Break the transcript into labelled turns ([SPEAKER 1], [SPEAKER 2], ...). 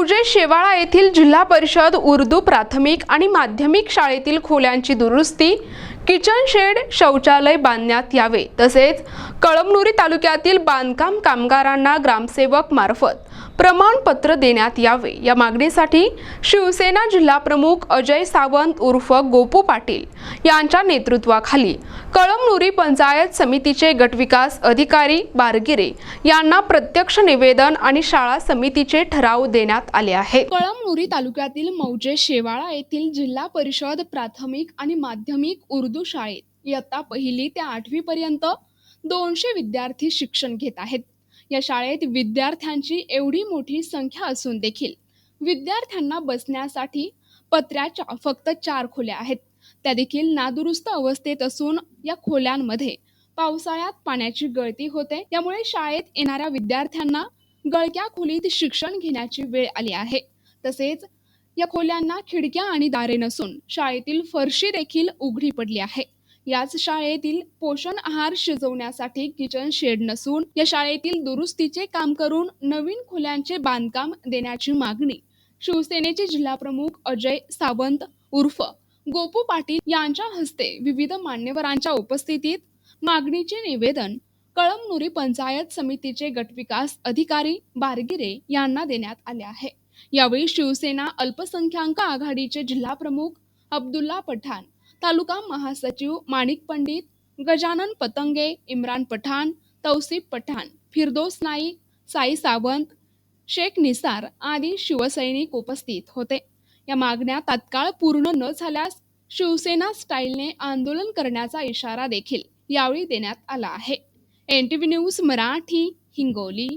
[SPEAKER 1] मौजे शेवाळा येथील जिल्हा परिषद उर्दू प्राथमिक आणि माध्यमिक शाळेतील खोल्यांची दुरुस्ती किचन शेड शौचालय बांधण्यात यावे. तसेच कळमनुरी तालुक्यातील बांधकाम कामगारांना ग्रामसेवक मार्फत प्रमाणपत्र देण्यात यावे. या मागणीसाठी शिवसेना जिल्हा प्रमुख अजय सावंत उर्फ गोपू पाटील यांच्या नेतृत्वाखाली कळमनुरी पंचायत समितीचे गटविकास अधिकारी बारगिरे यांना प्रत्यक्ष निवेदन आणि शाळा समितीचे ठराव देण्यात आले आहे कळमनुरी तालुक्यातील मौजे शेवाळा येथील जिल्हा परिषद प्राथमिक आणि माध्यमिक उर्दू उर्दू शाळेत. इयत्ता पहिली ते आठवी पर्यंत दोनशे विद्यार्थी शिक्षण घेत आहेत. या शाळेत विद्यार्थ्यांची एवढी मोठी संख्या असून देखील विद्यार्थ्यांना बसण्यासाठी पत्र्याच्या फक्त चार खोल्या आहेत. त्या देखील नादुरुस्त अवस्थेत असून या खोल्यांमध्ये पावसाळ्यात पाण्याची गळती होते. त्यामुळे शाळेत येणाऱ्या विद्यार्थ्यांना गळक्या खोलीत शिक्षण घेण्याची वेळ आली आहे. तसेच या खोल्यांना खिडक्या आणि दारे नसून शाळेतील फरशी देखील उघडी पडली आहे. याच शाळेतील पोषण आहार शिजवण्यासाठी किचन शेड नसून या शाळेतील दुरुस्तीचे काम करून नवीन खोल्यांचे बांधकाम देण्याची मागणी शिवसेनेचे जिल्हाप्रमुख अजय सावंत उर्फ गोपू पाटील यांच्या हस्ते विविध मान्यवरांच्या उपस्थितीत मागणीचे निवेदन कळमनुरी पंचायत समितीचे गटविकास अधिकारी बारगिरे यांना देण्यात आले आहे. यावेळी शिवसेना अल्पसंख्याक आघाडीचे जिल्हाप्रमुख अब्दुल्ला पठाण तालुका महासचिव माणिक पंडित गजानन पतंगे इम्रान पठाण तौसिफ पठाण फिरदोस नाईक साई सावंत शेख निसार आदी शिवसैनिक उपस्थित होते. या मागण्या तात्काळ पूर्ण न झाल्यास शिवसेना स्टाईलने आंदोलन करण्याचा इशारा देखील यावेळी देण्यात आला आहे. N T V news Marathi Hingoli.